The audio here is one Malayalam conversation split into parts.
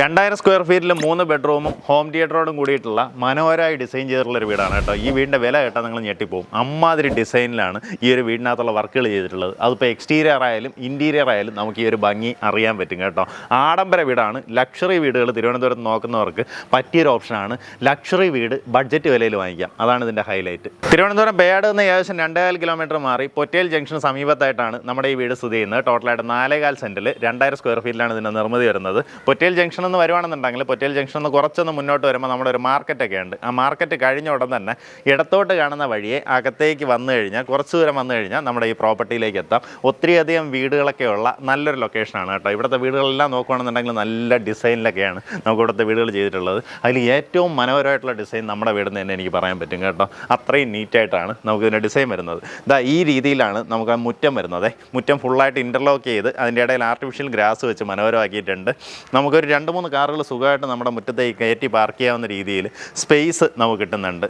രണ്ടായിരം സ്ക്വയർ ഫീറ്റിൽ മൂന്ന് ബെഡ്റൂമും ഹോം തിയേറ്ററോടും കൂടിയിട്ടുള്ള മനോഹരമായി ഡിസൈൻ ചെയ്തിട്ടുള്ള ഒരു വീടാണ് കേട്ടോ. ഈ വീടിന്റെ വില കേട്ടാൽ നിങ്ങൾ ഞെട്ടിപ്പോവും. അമ്മാതിരി ഡിസൈനിലാണ് ഈ ഒരു വീടിനകത്തുള്ള വർക്കുകൾ ചെയ്തിട്ടുള്ളത്. അതിപ്പോൾ എക്സ്റ്റീരിയർ ആയാലും ഇന്റീരിയർ ആയാലും നമുക്ക് ഈ ഒരു ഭംഗി അറിയാൻ പറ്റും കേട്ടോ. ആഡംബര വീടാണ്. ലക്ഷറി വീടുകൾ തിരുവനന്തപുരത്ത് നോക്കുന്നവർക്ക് പറ്റിയൊരു ഓപ്ഷനാണ് ലക്ഷറി വീട് ബഡ്ജറ്റ് വിലയിൽ വാങ്ങിക്കാം. അതാണ് ഇതിന്റെ ഹൈലൈറ്റ് തിരുവനന്തപുരം ബേഡ് നിന്ന് ഏകദേശം രണ്ടേകാൽ കിലോമീറ്റർ മാറി പൊറ്റേൽ ജംഗ്ഷന് സമീപത്തായിട്ടാണ് നമ്മുടെ ഈ വീട് സ്ഥിതി ചെയ്യുന്നത്. ടോട്ടലായിട്ട് നാലേകാൽ സെന്റിൽ രണ്ടായിരം സ്ക്വയർ ഫീറ്റിലാണ് ഇതിന്റെ നിർമ്മിതി വരുന്നത്. പൊറ്റേൽ ജംഗ്ഷൻ എന്ന് വരുവാണെന്നുണ്ടെങ്കിൽ പൊറ്റേൽ ജംഗ്ഷൻ എന്ന് കുറച്ചൊന്ന് മുന്നോട്ട് വരുമ്പോൾ നമ്മുടെ ഒരു മാർക്കറ്റൊക്കെ ഉണ്ട്. ആ മാർക്കറ്റ് കഴിഞ്ഞ ഉടൻ തന്നെ ഇടത്തോട്ട് കാണുന്ന വഴിയെ അകത്തേക്ക് വന്നു കഴിഞ്ഞാൽ കുറച്ച് ദൂരം വന്നു കഴിഞ്ഞാൽ നമ്മുടെ ഈ പ്രോപ്പർട്ടിയിലേക്ക് എത്താം. ഒത്തിരിയധികം വീടുകളൊക്കെ ഉള്ള നല്ലൊരു ലൊക്കേഷനാണ് കേട്ടോ. ഇവിടുത്തെ വീടുകളെല്ലാം നോക്കുകയാണെന്നുണ്ടെങ്കിൽ നല്ല ഡിസൈനിലൊക്കെയാണ് നമുക്ക് ഇവിടുത്തെ വീടുകൾ ചെയ്തിട്ടുള്ളത്. അതിൽ ഏറ്റവും മനോഹരമായിട്ടുള്ള ഡിസൈൻ നമ്മുടെ വീട് തന്നെ എനിക്ക് പറയാൻ പറ്റും കേട്ടോ. അത്രയും നീറ്റായിട്ടാണ് നമുക്ക് ഇതിന്റെ ഡിസൈൻ വരുന്നത്. ഇതാ ഈ രീതിയിലാണ് നമുക്ക് ആ മുറ്റം വരുന്നത്. മുറ്റം ഫുള്ളായിട്ട് ഇന്റർലോക്ക് ചെയ്ത് അതിന്റെ ഇടയിൽ ആർട്ടിഫിഷ്യൽ ഗ്രാസ് വെച്ച് മനോഹരമാക്കിയിട്ടുണ്ട്. നമുക്കൊരു രണ്ട് മൂന്ന് കാറുകൾ സുഖമായിട്ട് നമ്മുടെ മുറ്റത്തേക്ക് കയറ്റി പാർക്ക് ചെയ്യാവുന്ന രീതിയിൽ സ്പേസ് നമുക്ക് കിട്ടുന്നുണ്ട്.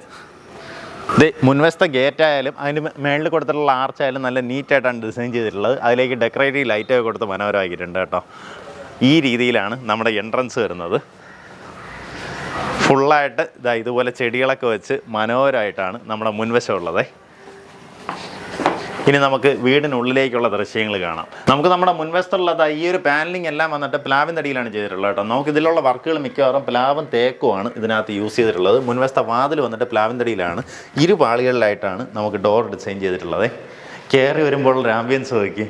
ഇത് മുൻവശത്തെ ഗേറ്റ് ആയാലും അതിന് മേളിൽ കൊടുത്തിട്ടുള്ള ആർച്ച് ആയാലും നല്ല നീറ്റായിട്ടാണ് ഡിസൈൻ ചെയ്തിട്ടുള്ളത്. അതിലേക്ക് ഡെക്കറേറ്റീവ് ലൈറ്റൊക്കെ കൊടുത്ത് മനോഹരമാക്കിയിട്ടുണ്ട് കേട്ടോ. ഈ രീതിയിലാണ് നമ്മുടെ എൻട്രൻസ് വരുന്നത്. ഫുള്ളായിട്ട് ഇതാ ഇതുപോലെ ചെടികളൊക്കെ വെച്ച് മനോഹരമായിട്ടാണ് നമ്മുടെ മുൻവശം ഉള്ളത്. ഇനി നമുക്ക് വീടിനുള്ളിലേക്കുള്ള ദൃശ്യങ്ങൾ കാണാം. നമുക്ക് നമ്മുടെ മുൻവശത്തുള്ളത് ഈ ഒരു പാനലിംഗ് എല്ലാം വന്നിട്ട് പ്ലാവിന്റെ അടിയിലാണ് ചെയ്തിട്ടുള്ളത് കേട്ടോ. നമുക്ക് ഇതിലുള്ള വർക്കുകൾ മിക്കവാറും പ്ലാവും തേക്കുമാണ് ഇതിനകത്ത് യൂസ് ചെയ്തിട്ടുള്ളത്. മുൻവശത്തെ വാതിൽ വന്നിട്ട് പ്ലാവിന്റെ അടിയിലാണ് ഇരു പാളികളിലായിട്ടാണ് നമുക്ക് ഡോർ ഡിസൈൻ ചെയ്തിട്ടുള്ളത്. കയറി വരുമ്പോൾ ആംബിയൻസ് നോക്കി.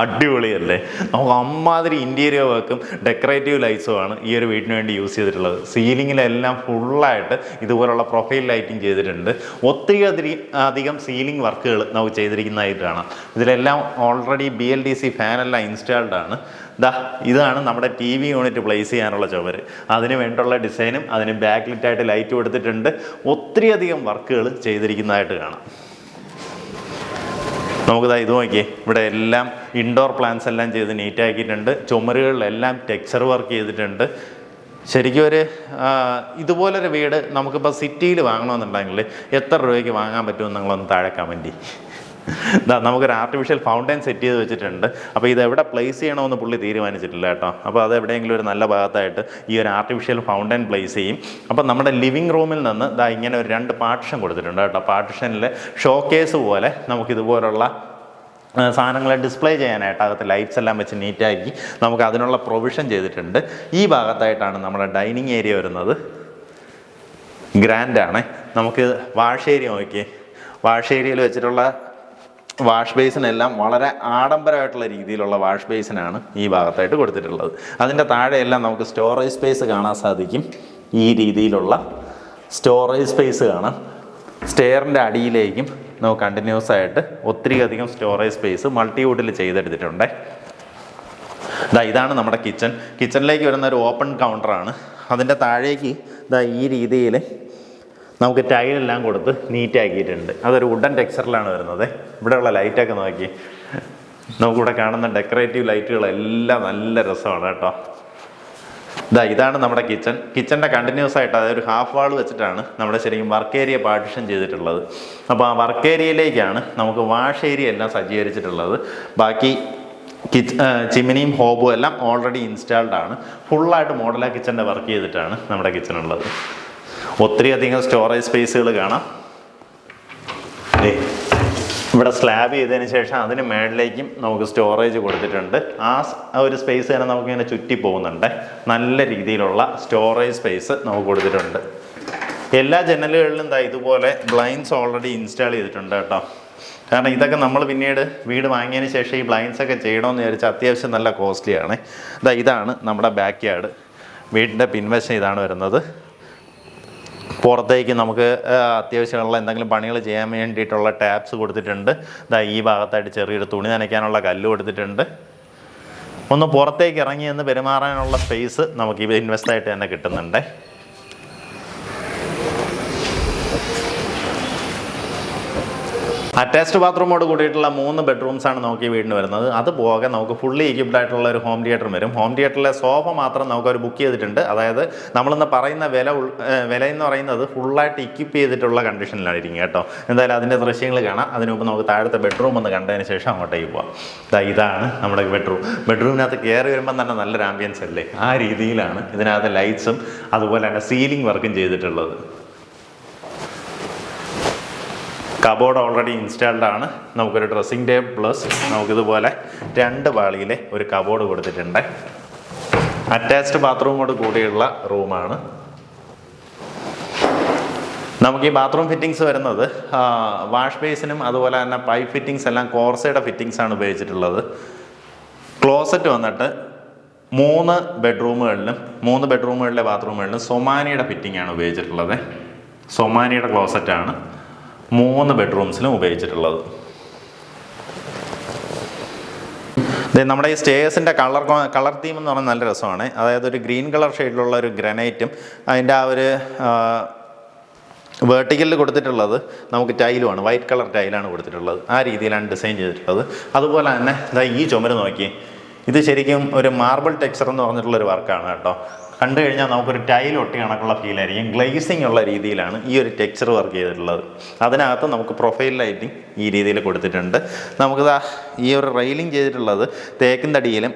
അടിപൊളിയല്ലേ? നമുക്ക് അമ്മാതിരി ഇന്റീരിയർ വർക്കും ഡെക്കറേറ്റീവ് ലൈറ്റ്സും ആണ് ഈ ഒരു വീടിന് വേണ്ടി യൂസ് ചെയ്തിട്ടുള്ളത്. സീലിങ്ങിലെല്ലാം ഫുള്ളായിട്ട് ഇതുപോലുള്ള പ്രൊഫൈൽ ലൈറ്റിംഗ് ചെയ്തിട്ടുണ്ട്. ഒത്തിരി അധികം അധികം സീലിംഗ് വർക്കുകൾ നമുക്ക് ചെയ്തിരിക്കുന്നതായിട്ടാണ്. ഇതിലെല്ലാം already B L D C ഫാനെല്ലാം installed ആണ്. ദാ ഇതാണ് നമ്മുടെ ടി വി യൂണിറ്റ് പ്ലേസ് ചെയ്യാനുള്ള ചുവര് അതിന് വേണ്ടിയുള്ള ഡിസൈനും അതിന് ബാക്ക് ലിറ്റായിട്ട് ലൈറ്റ് കൊടുത്തിട്ടുണ്ട് ഒത്തിരി അധികം വർക്കുകൾ ചെയ്തിരിക്കുന്നതായിട്ട് കാണാം. നമുക്കിതാ ഇത് നോക്കിയേ. ഇവിടെ എല്ലാം ഇൻഡോർ പ്ലാന്റ്സ് എല്ലാം ചെയ്ത് നീറ്റാക്കിയിട്ടുണ്ട് ചുമരുകളിലെല്ലാം ടെക്സ്ചർ വർക്ക് ചെയ്തിട്ടുണ്ട്. ശരിക്കും ഒരു ഇതുപോലൊരു വീട് നമുക്കിപ്പോൾ സിറ്റിയിൽ വാങ്ങണമെന്നുണ്ടെങ്കിൽ എത്ര രൂപയ്ക്ക് വാങ്ങാൻ പറ്റുമെന്ന് നിങ്ങളൊന്ന് താഴെ കമന്റ് ഇതാ നമുക്കൊരു ആർട്ടിഫിഷ്യൽ ഫൗണ്ടൈൻ സെറ്റ് ചെയ്ത് വെച്ചിട്ടുണ്ട്. അപ്പോൾ ഇത് എവിടെ പ്ലേസ് ചെയ്യണമെന്ന് പുള്ളി തീരുമാനിച്ചിട്ടില്ല കേട്ടോ. അപ്പോൾ അത് എവിടെയെങ്കിലും ഒരു നല്ല ഭാഗത്തായിട്ട് ഈ ഒരു ആർട്ടിഫിഷ്യൽ ഫൗണ്ടൈൻ പ്ലേസ് ചെയ്യും. അപ്പോൾ നമ്മുടെ ലിവിങ് റൂമിൽ നിന്ന് ഇതാ ഇങ്ങനെ ഒരു രണ്ട് പാർട്ടിഷൻ കൊടുത്തിട്ടുണ്ട് കേട്ടോ. പാർട്ടിഷനിൽ കേസ് പോലെ നമുക്കിതുപോലുള്ള സാധനങ്ങളെ ഡിസ്പ്ലേ ചെയ്യാനായിട്ട് അകത്ത് ലൈറ്റ്സ് എല്ലാം വെച്ച് നീറ്റാക്കി നമുക്ക് അതിനുള്ള പ്രൊവിഷൻ ചെയ്തിട്ടുണ്ട്. ഈ ഭാഗത്തായിട്ടാണ് നമ്മുടെ ഡൈനിങ് ഏരിയ വരുന്നത്. ഗ്രാൻഡാണ് നമുക്ക് വാഷ് ഏരിയ നോക്കിയേ. വാഷ് ഏരിയയിൽ വെച്ചിട്ടുള്ള വാഷ് ബേസിനെല്ലാം വളരെ ആഡംബരമായിട്ടുള്ള രീതിയിലുള്ള വാഷ് ബേസിനാണ് ഈ ഭാഗത്തായിട്ട് കൊടുത്തിട്ടുള്ളത്. അതിന്റെ താഴെയെല്ലാം നമുക്ക് സ്റ്റോറേജ് സ്പേസ് കാണാൻ സാധിക്കും. ഈ രീതിയിലുള്ള സ്റ്റോറേജ് സ്പേസ് കാണാം സ്റ്റെയറിന്റെ അടിയിലേക്കും നമുക്ക് കണ്ടിന്യൂസ് ആയിട്ട് ഒത്തിരി അധികം സ്റ്റോറേജ് സ്പേസ് മൾട്ടിവുഡിൽ ചെയ്തെടുത്തിട്ടുണ്ട്. ഇതാ ഇതാണ് നമ്മുടെ കിച്ചൺ. കിച്ചണിലേക്ക് വരുന്ന ഒരു ഓപ്പൺ കൗണ്ടറാണ്. അതിന്റെ താഴേക്ക് ഇതാ ഈ രീതിയിൽ നമുക്ക് ടൈലെല്ലാം കൊടുത്ത് നീറ്റാക്കിയിട്ടുണ്ട് അതൊരു വുഡൻ ടെക്സ്ചറിലാണ് വരുന്നത്. ഇവിടെയുള്ള ലൈറ്റൊക്കെ നോക്കി. നമുക്കിവിടെ കാണുന്ന ഡെക്കറേറ്റീവ് ലൈറ്റുകളെല്ലാം നല്ല രസമാണ് കേട്ടോ. ഇതാ ഇതാണ് നമ്മുടെ കിച്ചൺ കിച്ചന്റെ കണ്ടിന്യൂസ് ആയിട്ട് അതായത് ഹാഫ് വാൾ വെച്ചിട്ടാണ് നമ്മുടെ ശരിക്കും വർക്ക് ഏരിയ പാർട്ടിഷൻ ചെയ്തിട്ടുള്ളത്. അപ്പോൾ ആ വർക്ക് ഏരിയയിലേക്കാണ് നമുക്ക് വാഷ് ഏരിയ എല്ലാം സജ്ജീകരിച്ചിട്ടുള്ളത്. ബാക്കി കിച്ച് ചിമിനിയും ഹോബും എല്ലാം ഓൾറെഡി ഇൻസ്റ്റാൾഡ് ആണ്. ഫുള്ളായിട്ട് മോഡലാ കിച്ചന്റെ വർക്ക് ചെയ്തിട്ടാണ് നമ്മുടെ കിച്ചൺ ഉള്ളത്. ഒത്തിരി അധികം സ്റ്റോറേജ് സ്പേസുകൾ കാണാം ഇവിടെ സ്ലാബ് ചെയ്തതിന് ശേഷം അതിന് മേളിലേക്കും നമുക്ക് സ്റ്റോറേജ് കൊടുത്തിട്ടുണ്ട്. ആ ഒരു സ്പേസ് തന്നെ നമുക്കിങ്ങനെ ചുറ്റി പോകുന്നുണ്ട്. നല്ല രീതിയിലുള്ള സ്റ്റോറേജ് സ്പേസ് നമുക്ക് കൊടുത്തിട്ടുണ്ട്. എല്ലാ ജനലുകളിലും ഇതാ ഇതുപോലെ ബ്ലൈൻസ് ഓൾറെഡി ഇൻസ്റ്റാൾ ചെയ്തിട്ടുണ്ട് കേട്ടോ. കാരണം ഇതൊക്കെ നമ്മൾ പിന്നീട് വീട് വാങ്ങിയതിന് ശേഷം ഈ ബ്ലൈൻഡ്സ് ഒക്കെ ചെയ്യണമെന്ന് വിചാരിച്ചാൽ അത്യാവശ്യം നല്ല കോസ്റ്റ്ലിയാണ് ഇതാ ഇതാണ് നമ്മുടെ ബാക്ക് യാർഡ് വീടിന്റെ പിൻവശം ഇതാണ് വരുന്നത്. പുറത്തേക്ക് നമുക്ക് അത്യാവശ്യമുള്ള എന്തെങ്കിലും പണികൾ ചെയ്യാൻ വേണ്ടിയിട്ടുള്ള ടാപ്സ് കൊടുത്തിട്ടുണ്ട്. ഇതാ ഈ ഭാഗത്തായിട്ട് ചെറിയൊരു തുണി നനയ്ക്കാനുള്ള കല്ല് കൊടുത്തിട്ടുണ്ട്. ഒന്ന് പുറത്തേക്ക് ഇറങ്ങി എന്ന് പെരുമാറാനുള്ള സ്പേസ് നമുക്ക് ഈ ഇൻവെസ്റ്റായിട്ട് തന്നെ കിട്ടുന്നുണ്ട്. അറ്റാച്ച്ഡ് ബാത്റൂമോട് കൂടിയിട്ടുള്ള മൂന്ന് ബെഡ്റൂംസ് ആണ് നമുക്ക് ഈ വീടിന് വരുന്നത്. അത് പോകെ നമുക്ക് ഫുള്ളി ഇക്വിപ്ഡ് ആയിട്ടുള്ള ഒരു ഹോം തിയേറ്റർ വരും. ഹോം തിയേറ്ററിലെ സോഫ മാത്രം നമുക്ക് അവർ ബുക്ക് ചെയ്തിട്ടുണ്ട്. അതായത് നമ്മളിന്ന് പറയുന്ന വില വില എന്ന് പറയുന്നത് ഫുള്ളായിട്ട് ഇക്വിപ്പ് ചെയ്തിട്ടുള്ള കണ്ടീഷനിലായിരിക്കും കേട്ടോ. എന്തായാലും അതിന്റെ ദൃശ്യങ്ങൾ കാണാം. അതിന് മുമ്പ് നമുക്ക് താഴത്തെ ബെഡ്റൂം ഒന്ന് കണ്ടതിന് ശേഷം അങ്ങോട്ടേക്ക് പോവാം. ഇതാ ഇതാണ് നമ്മുടെ ബെഡ്റൂം ബെഡ്റൂമിനകത്ത് കയറി വരുമ്പോൾ തന്നെ നല്ലൊരു ആംബിയൻസ് അല്ലേ? ആ രീതിയിലാണ് ഇതിനകത്ത് ലൈറ്റ്സും അതുപോലെ തന്നെ സീലിംഗ് വർക്കും ചെയ്തിട്ടുള്ളത്. കബോർഡ് ഓൾറെഡി ഇൻസ്റ്റാൾഡ് ആണ്. നമുക്കൊരു ഡ്രസ്സിംഗ് ടേബിൾ പ്ലസ് നമുക്കിതുപോലെ രണ്ട് പാളിയിലെ ഒരു കബോർഡ് കൊടുത്തിട്ടുണ്ട്. അറ്റാച്ച്ഡ് ബാത്റൂമോട് കൂടിയുള്ള റൂമാണ്. നമുക്ക് ഈ ബാത്റൂം ഫിറ്റിംഗ്സ് വരുന്നത് വാഷ് ബേസിനും അതുപോലെ തന്നെ പൈപ്പ് ഫിറ്റിംഗ്സ് എല്ലാം കോർസയുടെ ഫിറ്റിംഗ്സ് ആണ് ഉപയോഗിച്ചിട്ടുള്ളത്. ക്ലോസറ്റ് വന്നിട്ട് മൂന്ന് ബെഡ്റൂമുകളിലും മൂന്ന് ബെഡ്റൂമുകളിലെ ബാത്റൂമുകളിലും സൊമാനിയുടെ ഫിറ്റിംഗ് ആണ് ഉപയോഗിച്ചിട്ടുള്ളത്. സൊമാനിയുടെ ക്ലോസറ്റാണ് മൂന്ന് ബെഡ്റൂംസിലും ഉപയോഗിച്ചിട്ടുള്ളത്. നമ്മുടെ ഈ സ്റ്റേഴ്സിന്റെ കളർ കളർ തീം എന്ന് പറഞ്ഞാൽ നല്ല രസമാണ്. അതായത് ഒരു ഗ്രീൻ കളർ ഷെയ്ഡിലുള്ള ഒരു ഗ്രനൈറ്റും അതിന്റെ ആ ഒരു വേർട്ടിക്കലിൽ കൊടുത്തിട്ടുള്ളത് നമുക്ക് ടൈലുമാണ് വൈറ്റ് കളർ ടൈലാണ് കൊടുത്തിട്ടുള്ളത്. ആ രീതിയിലാണ് ഡിസൈൻ ചെയ്തിട്ടുള്ളത്. അതുപോലെ തന്നെ ഈ ചുമര് നോക്കി ഇത് ശരിക്കും ഒരു മാർബിൾ ടെക്സ്ചർ എന്ന് പറഞ്ഞിട്ടുള്ളൊരു വർക്കാണ് കേട്ടോ. കണ്ടു കഴിഞ്ഞാൽ നമുക്കൊരു ടൈൽ ഒട്ടി കണക്കുള്ള ഫീലായിരിക്കും ഗ്ലേസിംഗ് ഉള്ള രീതിയിലാണ് ഈ ഒരു ടെക്സ്ചർ വർക്ക് ചെയ്തിട്ടുള്ളത്. അതിനകത്ത് നമുക്ക് പ്രൊഫൈൽ ലൈറ്റിംഗ് ഈ രീതിയിൽ കൊടുത്തിട്ടുണ്ട്. നമുക്കിതാ ഈ ഒരു റെയിലിംഗ് ചെയ്തിട്ടുള്ളത് തേക്കിൻ തടിയിലും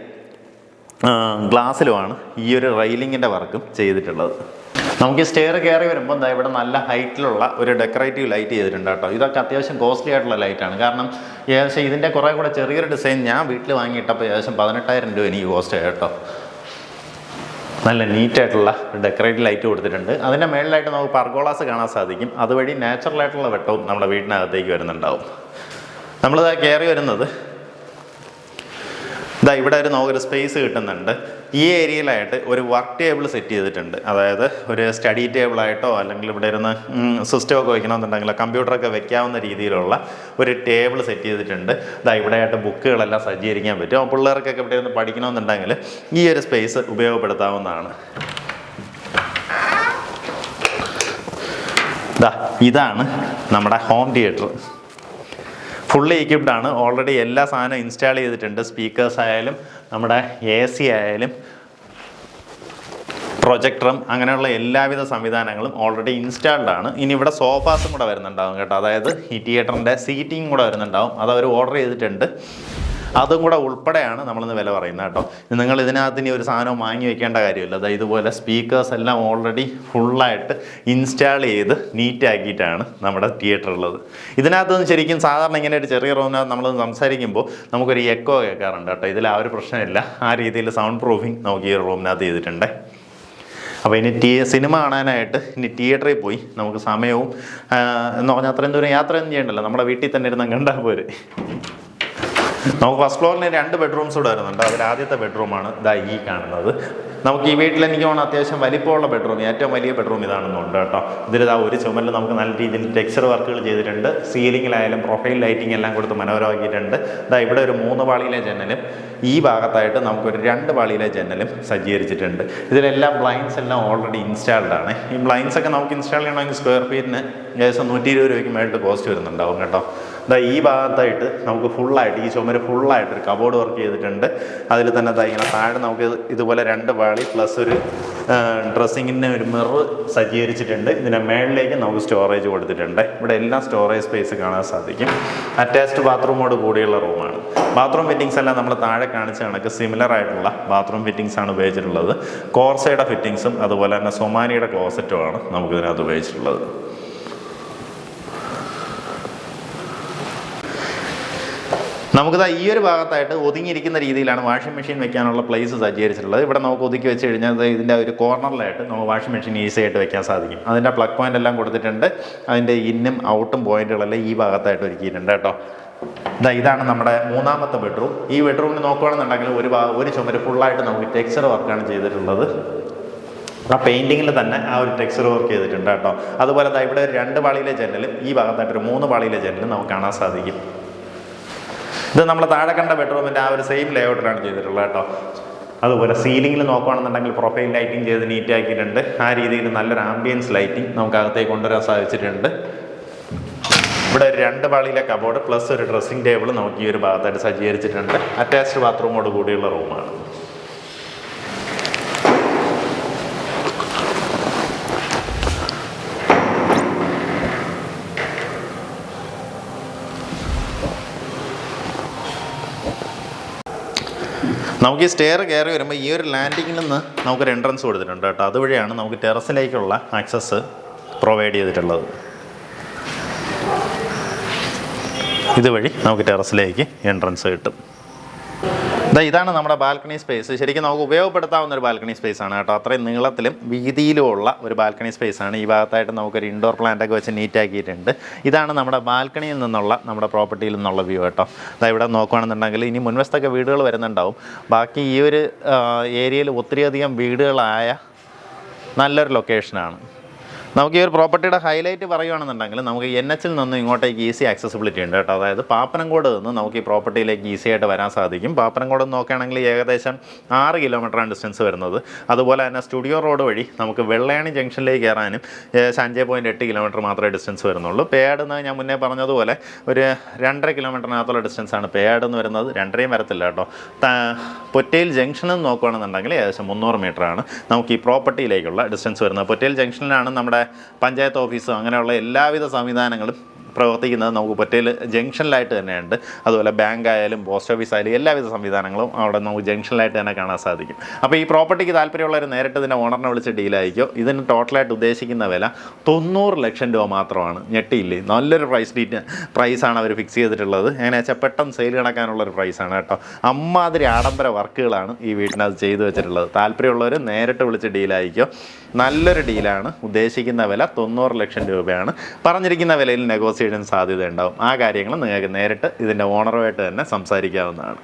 ഗ്ലാസ്സിലുമാണ് ഈ ഒരു റെയിലിങ്ങിന്റെ വർക്കും ചെയ്തിട്ടുള്ളത്. നമുക്ക് സ്റ്റെയർ കയറി വരുമ്പോൾ എന്താ ഇവിടെ നല്ല ഹൈറ്റിലുള്ള ഒരു ഡെക്കറേറ്റീവ് ലൈറ്റ് ചെയ്തിട്ടുണ്ട് കേട്ടോ. ഇതൊക്കെ അത്യാവശ്യം കോസ്റ്റ്ലി ആയിട്ടുള്ള ലൈറ്റാണ് കാരണം ഏകദേശം ഇതിന്റെ കുറേ കൂടെ ചെറിയൊരു ഡിസൈൻ ഞാൻ വീട്ടിൽ വാങ്ങിയിട്ടപ്പോൾ ഏകദേശം പതിനെട്ടായിരം രൂപ എനിക്ക് കോസ്റ്റ് കേട്ടോ. നല്ല നീറ്റായിട്ടുള്ള ഡെക്കറേറ്റ് ലൈറ്റ് കൊടുത്തിട്ടുണ്ട്. അതിന്റെ മേളിലായിട്ട് നമുക്ക് പർഗോളാസ് കാണാൻ സാധിക്കും. അതുവഴി നാച്ചുറലായിട്ടുള്ള വെട്ടവും നമ്മുടെ വീടിനകത്തേക്ക് വരുന്നുണ്ടാവും. നമ്മളിതാ കയറി വരുന്നത്. ഇതാ ഇവിടെ ഒരു നമുക്കൊരു സ്പേസ് കിട്ടുന്നുണ്ട്. ഈ ഏരിയയിലായിട്ട് ഒരു വർക്ക് ടേബിൾ സെറ്റ് ചെയ്തിട്ടുണ്ട്. അതായത് ഒരു സ്റ്റഡി ടേബിളായിട്ടോ അല്ലെങ്കിൽ ഇവിടെ ഇരുന്ന് സിസ്റ്റമൊക്കെ വയ്ക്കണമെന്നുണ്ടെങ്കിൽ കമ്പ്യൂട്ടറൊക്കെ വെക്കാവുന്ന രീതിയിലുള്ള ഒരു ടേബിൾ സെറ്റ് ചെയ്തിട്ടുണ്ട്. ഇതാ ഇവിടെയായിട്ട് ബുക്കുകളെല്ലാം സജ്ജീകരിക്കാൻ പറ്റും. പിള്ളേർക്കൊക്കെ ഇവിടെ ഇരുന്ന് പഠിക്കണമെന്നുണ്ടെങ്കിൽ ഈ ഒരു സ്പേസ് ഉപയോഗപ്പെടുത്താവുന്നതാണ്. ദാ ഇതാണ് നമ്മുടെ ഹോം തിയേറ്റർ ഫുള്ളി equipped ആണ്. ഓൾറെഡി എല്ലാ സാധനവും ഇൻസ്റ്റാൾ ചെയ്തിട്ടുണ്ട്. സ്പീക്കേഴ്സ് ആയാലും നമ്മുടെ എ സി ആയാലും പ്രൊജക്ടറും അങ്ങനെയുള്ള എല്ലാവിധ സംവിധാനങ്ങളും ഓൾറെഡി ഇൻസ്റ്റാൾഡ് ആണ്. ഇനി ഇവിടെ സോഫാസും കൂടെ വരുന്നുണ്ടാവും കേട്ടോ. അതായത് ഈ തിയേറ്ററിന്റെ സീറ്റിംഗ് കൂടെ വരുന്നുണ്ടാവും. അത് അവർ ഓർഡർ ചെയ്തിട്ടുണ്ട്. അതും കൂടെ ഉൾപ്പെടെയാണ് നമ്മളിന്ന് വില പറയുന്നത് കേട്ടോ. നിങ്ങൾ ഇതിനകത്ത് ഇനി ഒരു സാധനം വാങ്ങി വെക്കേണ്ട കാര്യമില്ല. അതായത് ഇതുപോലെ സ്പീക്കേഴ്സ് എല്ലാം ഓൾറെഡി ഫുള്ളായിട്ട് ഇൻസ്റ്റാൾ ചെയ്ത് നീറ്റാക്കിയിട്ടാണ് നമ്മുടെ തിയേറ്റർ ഉള്ളത്. ഇതിനകത്ത് ശരിക്കും സാധാരണ ഇങ്ങനെ ഒരു ചെറിയ റൂമിനകത്ത് നമ്മൾ സംസാരിക്കുമ്പോൾ നമുക്കൊരു എക്കോ കേൾക്കാറുണ്ട് കേട്ടോ. ഇതിൽ ആ ഒരു പ്രശ്നമില്ല. ആ രീതിയിൽ സൗണ്ട് പ്രൂഫിങ് നമുക്ക് ഈ റൂമിനകത്ത് ചെയ്തിട്ടുണ്ട്. അപ്പോൾ ഇനി ടി സിനിമ കാണാനായിട്ട് ഇനി തിയേറ്ററിൽ പോയി നമുക്ക് സമയവും എന്ന് പറഞ്ഞാൽ അത്രയും ദൂരം യാത്രയൊന്നും ചെയ്യണ്ടല്ലോ. നമ്മുടെ വീട്ടിൽ തന്നെ ഇരുന്ന് കണ്ടാൽ പോരെ. നമുക്ക് ഫസ്റ്റ് ഫ്ലോറിൽ രണ്ട് ബെഡ്റൂംസ് കൂടെ വരുന്നുണ്ട്. അതിൽ ആദ്യത്തെ ബെഡ്റൂമാണ് ഇതാ ഈ കാണുന്നത്. നമുക്ക് ഈ വീട്ടിൽ എനിക്ക് തോന്നുന്നു അത്യാവശ്യം വലിപ്പമുള്ള ബെഡ്റൂം ഏറ്റവും വലിയ ബെഡ്റൂം ഇതാണെന്നുണ്ട് കേട്ടോ. ഇതിലിതാ ഒരു ചുമലിൽ നമുക്ക് നല്ല രീതിയിൽ ടെക്സ്ചർ വർക്കുകൾ ചെയ്തിട്ടുണ്ട്. സീലിങ്ങിലായാലും പ്രൊഫൈൽ ലൈറ്റിംഗ് എല്ലാം കൊടുത്ത് മനോഹരമാക്കിയിട്ടുണ്ട്. ഇതാ ഇവിടെ ഒരു മൂന്ന് പാളിയിലെ ജനലും. ഈ ഭാഗത്തായിട്ട് നമുക്കൊരു രണ്ട് പാളിയിലെ ജനലും സജ്ജീകരിച്ചിട്ടുണ്ട്. ഇതിലെല്ലാം ബ്ലൈൻസ് എല്ലാം ഓൾറെഡി ഇൻസ്റ്റാൾഡ് ആണ്. ഈ ബ്ലൈൻസ് ഒക്കെ നമുക്ക് ഇൻസ്റ്റാൾ ചെയ്യണമെങ്കിൽ സ്ക്വയർ ഫീറ്റിന് ഏകദേശം നൂറ്റി ഇരുപത് രൂപയ്ക്ക് മേളിൽ കോസ്റ്റ് വരുന്നുണ്ടാവും കേട്ടോ. ഇതാ ഈ ഭാഗത്തായിട്ട് നമുക്ക് ഫുള്ളായിട്ട് ഈ ചുമര് ഫുള്ളായിട്ട് ഒരു കബോർഡ് വർക്ക് ചെയ്തിട്ടുണ്ട്. അതിൽ തന്നെ താഴെ നമുക്ക് ഇതുപോലെ രണ്ട് പാളി പ്ലസ് ഒരു ഡ്രസ്സിങ്ങിന് ഒരു മിറർ സജ്ജീകരിച്ചിട്ടുണ്ട്. ഇതിന്റെ മേളിലേക്ക് നമുക്ക് സ്റ്റോറേജ് കൊടുത്തിട്ടുണ്ട്. ഇവിടെ എല്ലാ സ്റ്റോറേജ് സ്പേസ് കാണാൻ സാധിക്കും. അറ്റാച്ച്ഡ് ബാത്റൂമോട് കൂടിയുള്ള റൂമാണ് ബാത്റൂം ഫിറ്റിങ്സ് എല്ലാം നമ്മൾ താഴെ കാണിച്ച കണക്ക് സിമിലർ ആയിട്ടുള്ള ബാത്റൂം ഫിറ്റിങ്സ് ആണ് ഉപയോഗിച്ചിട്ടുള്ളത്. കോർസയുടെ ഫിറ്റിങ്സും അതുപോലെ തന്നെ സൊമാനിയുടെ ക്ലോസറ്റുമാണ് നമുക്ക് ഇതിനകത്ത് ഉപയോഗിച്ചിട്ടുള്ളത്. നമുക്കിതാ ഈ ഒരു ഭാഗത്തായിട്ട് ഒതുങ്ങിയിരിക്കുന്ന രീതിയിലാണ് വാഷിംഗ് മെഷീൻ വെക്കാനുള്ള പ്ലേസ് സജ്ജീകരിച്ചിട്ടുള്ളത്. ഇവിടെ നമുക്ക് ഒതുക്കി വെച്ച് കഴിഞ്ഞാൽ ഇതിന്റെ ഒരു കോർണറിലായിട്ട് നമുക്ക് വാഷിംഗ് മെഷീൻ ഈസി ആയിട്ട് വെക്കാൻ സാധിക്കും. അതിന്റെ പ്ലഗ് പോയിന്റ് എല്ലാം കൊടുത്തിട്ടുണ്ട്. അതിന്റെ ഇന്നും ഔട്ടും പോയിന്റുകളെല്ലാം ഈ ഭാഗത്തായിട്ട് ഒരുക്കിയിട്ടുണ്ട് കേട്ടോ. ഇതാ ഇതാണ് നമ്മുടെ മൂന്നാമത്തെ ബെഡ്റൂം ഈ ബെഡ്റൂമിൽ നോക്കുകയാണെന്നുണ്ടെങ്കിൽ ഒരു ഒരു ചുമര് ഫുള്ളായിട്ട് നമുക്ക് ടെക്സ്ചർ വർക്കാണ് ചെയ്തിട്ടുള്ളത്. ആ പെയിന്റിങ്ങിൽ തന്നെ ആ ഒരു ടെക്സ്ചർ വർക്ക് ചെയ്തിട്ടുണ്ട് കേട്ടോ. അതുപോലെ ഇവിടെ രണ്ട് പാളിയിലെ ജനലും ഈ ഭാഗത്തായിട്ട് ഒരു മൂന്ന് പാളിയിലെ ജനലും നമുക്ക് കാണാൻ സാധിക്കും. ഇത് നമ്മൾ താഴെ കണ്ട ബെഡ്റൂമിന്റെ ആ ഒരു സെയിം ലേഔട്ടിലാണ് ചെയ്തിട്ടുള്ളത് കേട്ടോ. അതുപോലെ സീലിംഗിൽ നോക്കുകയാണെന്നുണ്ടെങ്കിൽ പ്രൊഫൈൽ ലൈറ്റിംഗ് ചെയ്ത് നീറ്റ് ആക്കിയിട്ടുണ്ട്. ആ രീതിയിൽ നല്ലൊരു ആംബിയൻസ് ലൈറ്റിംഗ് നമുക്ക് അകത്തേക്ക് കൊണ്ടുവരാൻ സാധിച്ചിട്ടുണ്ട്. ഇവിടെ ഒരു രണ്ട് പാളിയിലെ കബോർഡ് പ്ലസ് ഒരു ഡ്രസ്സിംഗ് ടേബിൾ നമുക്ക് ഈ ഒരു ഭാഗത്തായിട്ട് സജ്ജീകരിച്ചിട്ടുണ്ട്. അറ്റാച്ച്ഡ് ബാത്റൂമോട് കൂടിയുള്ള റൂമാണ് നമുക്ക് ഈ സ്റ്റെയർ കയറി വരുമ്പോൾ ഈ ഒരു ലാൻഡിങ്ങിൽ നിന്ന് നമുക്കൊരു എൻട്രൻസ് കൊടുത്തിട്ടുണ്ട് കേട്ടോ. അതുവഴിയാണ് നമുക്ക് ടെറസിലേക്കുള്ള ആക്സസ് പ്രൊവൈഡ് ചെയ്തിട്ടുള്ളത്. ഇതുവഴി നമുക്ക് ടെറസിലേക്ക് എൻട്രൻസ് കിട്ടും. ഇതാണ് നമ്മുടെ ബാൽക്കണി സ്പേസ്. ശരിക്കും നമുക്ക് ഉപയോഗപ്പെടുത്താവുന്ന ഒരു ബാൽക്കണി സ്പേസ് ആണ് കേട്ടോ. അത്രയും നീളത്തിലും വീതിയിലും ഉള്ള ഒരു ബാൽക്കണി സ്പേസ് ആണ്. ഈ ഭാഗത്തായിട്ട് നമുക്കൊരു ഇൻഡോർ പ്ലാന്റ് ഒക്കെ വെച്ച് നീറ്റാക്കിയിട്ടുണ്ട് ഇതാണ് നമ്മുടെ ബാൽക്കണിയിൽ നിന്നുള്ള നമ്മുടെ പ്രോപ്പർട്ടിയിൽ നിന്നുള്ള വ്യൂ കേട്ടോ. അതാ ഇവിടെ നോക്കുകയാണെന്നുണ്ടെങ്കിൽ ഇനി മുൻവശത്തൊക്കെ വീടുകൾ വരുന്നുണ്ടാവും. ബാക്കി ഈ ഒരു ഏരിയയിൽ ഒത്തിരിയധികം വീടുകളായ നല്ലൊരു ലൊക്കേഷനാണ് നമുക്ക് ഈ ഒരു പ്രോപ്പർട്ടിയുടെ ഹൈലൈറ്റ് പറയുകയാണെന്നുണ്ടെങ്കിൽ നമുക്ക് എൻ എച്ചിൽ നിന്ന് ഇങ്ങോട്ടേക്ക് ഈസി ആക്സസിബിലിറ്റി ഉണ്ട് കേട്ടോ. അതായത് പാപ്പനംകോട് നിന്ന് നമുക്ക് ഈ പ്രോപ്പർട്ടിയിലേക്ക് ഈസി ആയിട്ട് വരാൻ സാധിക്കും. പാപ്പനംകോട് നോക്കുകയാണെങ്കിൽ ഏകദേശം ആറ് കിലോമീറ്ററാണ് ഡിസ്റ്റൻസ് വരുന്നത്. അതുപോലെ തന്നെ സ്റ്റുഡിയോ റോഡ് വഴി നമുക്ക് വെള്ളയാണി ജംഗ്ഷനിലേക്ക് കയറാനും അഞ്ച് പോയിന്റ് എട്ട് കിലോമീറ്റർ മാത്രമേ ഡിസ്റ്റൻസ് വരുന്നുള്ളൂ. പേഡ് എന്ന് ഞാൻ മുന്നേ പറഞ്ഞതുപോലെ ഒരു രണ്ടര കിലോമീറ്ററിനകത്തുള്ള ഡിസ്റ്റൻസ് ആണ് പേയാട് എന്ന് വരുന്നത്. രണ്ടരയും വരത്തില്ല കേട്ടോ. പൊറ്റയിൽ ജംഗ്ഷനിൽ നോക്കുകയാണെന്നുണ്ടെങ്കിൽ ഏകദേശം മുന്നൂറ് മീറ്ററാണ് നമുക്ക് ഈ പ്രോപ്പർട്ടിയിലേക്കുള്ള ഡിസ്റ്റൻസ് വരുന്നത്. പൊറ്റയിൽ ജംഗ്ഷനിലാണ് നമ്മുടെ പഞ്ചായത്ത് ഓഫീസും അങ്ങനെയുള്ള എല്ലാവിധ സംവിധാനങ്ങളും പ്രവർത്തിക്കുന്നത് നമുക്ക് പൊറ്റയിൽ ജംഗ്ഷനിലായിട്ട് തന്നെയുണ്ട്. അതുപോലെ ബാങ്ക് ആയാലും പോസ്റ്റ് ഓഫീസ് ആയാലും എല്ലാവിധ സംവിധാനങ്ങളും അവിടെ നമുക്ക് ജംഗ്ഷനിലായിട്ട് തന്നെ കാണാൻ സാധിക്കും. അപ്പോൾ ഈ പ്രോപ്പർട്ടിക്ക് താല്പര്യമുള്ളവർ നേരിട്ട് ഇതിന്റെ ഓണറിനെ വിളിച്ച് ഡീലായിരിക്കും ഇതിന് ടോട്ടലായിട്ട് ഉദ്ദേശിക്കുന്ന വില തൊണ്ണൂറ് ലക്ഷം രൂപ മാത്രമാണ്. ഞെട്ടിയില്ലേ? നല്ലൊരു പ്രൈസ് ഡീറ്റ് പ്രൈസാണ് അവർ ഫിക്സ് ചെയ്തിട്ടുള്ളത്. എങ്ങനെ വെച്ചാൽ പെട്ടെന്ന് സെയിൽ കിടക്കാനുള്ളൊരു പ്രൈസാണ് കേട്ടോ. അമ്മാതിരി ആഡംബര വർക്കുകളാണ് ഈ വീട്ടിനകത്ത് ചെയ്തു വെച്ചിട്ടുള്ളത്. താല്പര്യമുള്ളവർ നേരിട്ട് വിളിച്ച് ഡീലായിരിക്കും നല്ലൊരു ഡീലാണ് ഉദ്ദേശിക്കുന്ന വില തൊണ്ണൂറ് ലക്ഷം രൂപയാണ്. പറഞ്ഞിരിക്കുന്ന വിലയിൽ നെഗോസിയേഷൻ സാധ്യത ഉണ്ടാവും ആ കാര്യങ്ങൾ നിങ്ങൾക്ക് നേരിട്ട് ഇതിന്റെ ഓണറുമായിട്ട് തന്നെ സംസാരിക്കാവുന്നതാണ്.